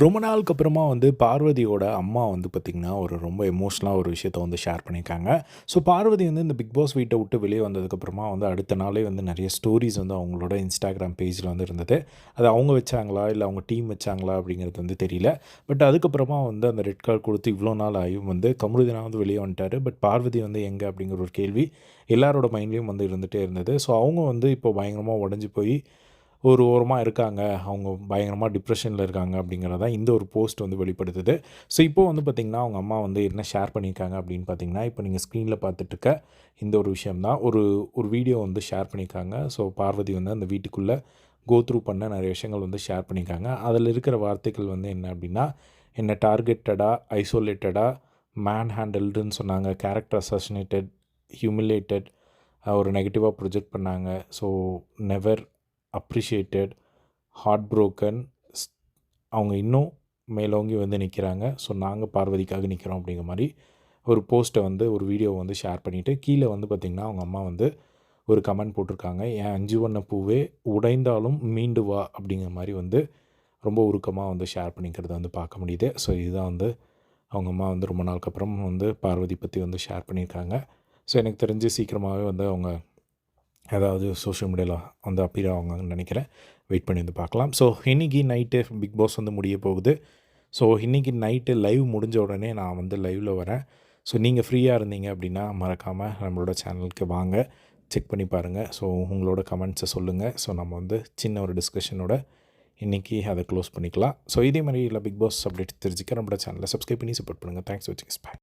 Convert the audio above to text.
ரொம்ப நாளுக்கு அப்புறமா வந்து பார்வதியோட அம்மா வந்து பார்த்திங்கன்னா, ஒரு ரொம்ப எமோஷ்னலாக ஒரு விஷயத்த வந்து ஷேர் பண்ணியிருக்காங்க. ஸோ பார்வதி வந்து இந்த பிக் பாஸ் வீட்டை விட்டு வெளியே வந்ததுக்கப்புறமா வந்து அடுத்த நாளே வந்து நிறைய ஸ்டோரிஸ் வந்து அவங்களோட இன்ஸ்டாகிராம் பேஜில் வந்து இருந்தது. அது அவங்க வச்சாங்களா? இல்லை அவங்க டீம் வச்சாங்களா? அப்படிங்கிறது வந்து தெரியல. பட் அதுக்கப்புறமா வந்து அந்த ரெட் கார்ட் கொடுத்து இவ்வளோ நாள் ஆயும் வந்து கமருதினா வந்து வெளிய வந்துட்டாரு. பட் பார்வதி வந்து எங்கே அப்படிங்கிற ஒரு கேள்வி எல்லாரோட மைண்ட்லேயும் வந்து இருந்துகிட்டே இருந்தது. ஸோ அவங்க வந்து இப்போ பயங்கரமாக உடஞ்சி போய் ஒரு ஓரமாக இருக்காங்க. அவங்க பயங்கரமாக டிப்ரெஷனில் இருக்காங்க அப்படிங்கிறத இந்த ஒரு போஸ்ட் வந்து வெளிப்படுத்துது. ஸோ இப்போது வந்து பார்த்திங்கன்னா அவங்க அம்மா வந்து என்ன ஷேர் பண்ணியிருக்காங்க அப்படின்னு பார்த்தீங்கன்னா, இப்போ நீங்கள் ஸ்க்ரீனில் பார்த்துட்டு இருக்க இந்த ஒரு விஷயம் தான். ஒரு ஒரு வீடியோ வந்து ஷேர் பண்ணியிருக்காங்க. ஸோ பார்வதி வந்து அந்த வீட்டுக்குள்ளே கோ த்ரூ பண்ண நிறைய விஷயங்கள் வந்து ஷேர் பண்ணியிருக்காங்க. அதில் இருக்கிற வார்த்தைகள் வந்து என்ன அப்படின்னா, என்ன டார்கெட்டடாக ஐசோலேட்டடாக மேன் ஹேண்டில்டுன்னு சொன்னாங்க. கேரக்டர் அசாசினேட்டட், ஹியூமிலேட்டட் ஒரு நெகட்டிவாக ப்ரொஜெக்ட் பண்ணாங்க. So never appreciated, heart broken ஸ் அவங்க இன்னும் மேலோங்கி வந்து நிற்கிறாங்க. ஸோ நாங்கள் பார்வதிக்காக நிற்கிறோம் அப்படிங்கிற மாதிரி ஒரு போஸ்ட்டை வந்து ஒரு வீடியோ வந்து ஷேர் பண்ணிவிட்டு கீழே வந்து பார்த்திங்கன்னா அவங்க அம்மா வந்து ஒரு கமெண்ட் போட்டிருக்காங்க. "என் அஞ்சு வண்ண பூவே உடைந்தாலும் மீண்டு வா" அப்படிங்கிற மாதிரி வந்து ரொம்ப உருக்கமாக வந்து ஷேர் பண்ணிக்கிறத வந்து பார்க்க முடியுது. ஸோ இதுதான் வந்து அவங்க அம்மா வந்து ரொம்ப நாளுக்கு அப்புறம் வந்து பார்வதி பற்றி வந்து ஷேர் பண்ணியிருக்காங்க. ஸோ எனக்கு தெரிஞ்சு சீக்கிரமாகவே வந்து அவங்க அதாவது சோஷியல் மீடியாவில் வந்து அப்பீர் ஆவாங்கன்னு நினைக்கிறேன் வெயிட் பண்ணி வந்து பார்க்கலாம். ஸோ இன்றைக்கி நைட்டு பிக் பாஸ் வந்து முடிய போகுது. ஸோ இன்னைக்கு நைட்டு லைவ் முடிஞ்ச உடனே நான் வந்து லைவில் வரேன். ஸோ நீங்கள் ஃப்ரீயாக இருந்தீங்க அப்படின்னா, மறக்காமல் நம்மளோட சேனலுக்கு வாங்க. செக் பண்ணி பாருங்கள் ஸோ உங்களோட கமெண்ட்ஸை சொல்லுங்கள் ஸோ நம்ம வந்து சின்ன ஒரு டிஸ்கஷனோட இன்னைக்கு அதை க்ளோஸ் பண்ணிக்கலாம். ஸோ இதே மாதிரி இல்லை பிக் பாஸ் அப்டேட் தெரிஞ்சுக்க நம்மளோட சேனலை சப்ஸ்கிரைப் பண்ணி சப்போர்ட் பண்ணுங்க. தேங்க்ஸ் ஃபார் வாட்சிங். பாய்.